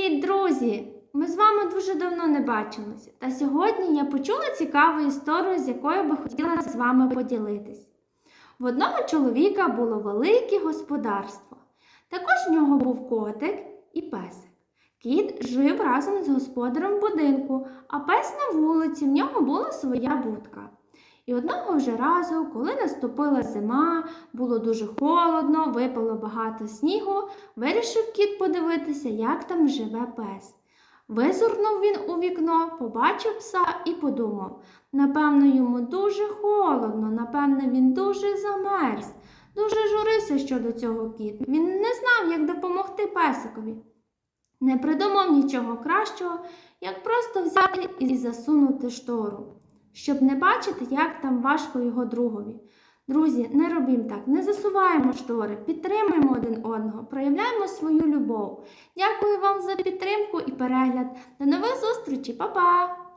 Привіт, друзі! Ми з вами дуже давно не бачилися. Та сьогодні я почула цікаву історію, з якою би хотіла з вами поділитись. В одного чоловіка було велике господарство. Також в нього був котик і песик. Кіт жив разом з господарем будинку, а пес на вулиці, в нього була своя будка. І одного вже разу, коли наступила зима, було дуже холодно, випало багато снігу, вирішив кіт подивитися, як там живе пес. Визирнув він у вікно, побачив пса і подумав: напевно, йому дуже холодно, напевно, він дуже замерз. Дуже журився щодо цього кіт. Він не знав, як допомогти песикові. Не придумав нічого кращого, як просто взяти і засунути штору, щоб не бачити, як там важко його другові. Друзі, не робімо так, не засуваємо штори, підтримуємо один одного, проявляємо свою любов. Дякую вам за підтримку і перегляд. До нових зустрічей, Па-па!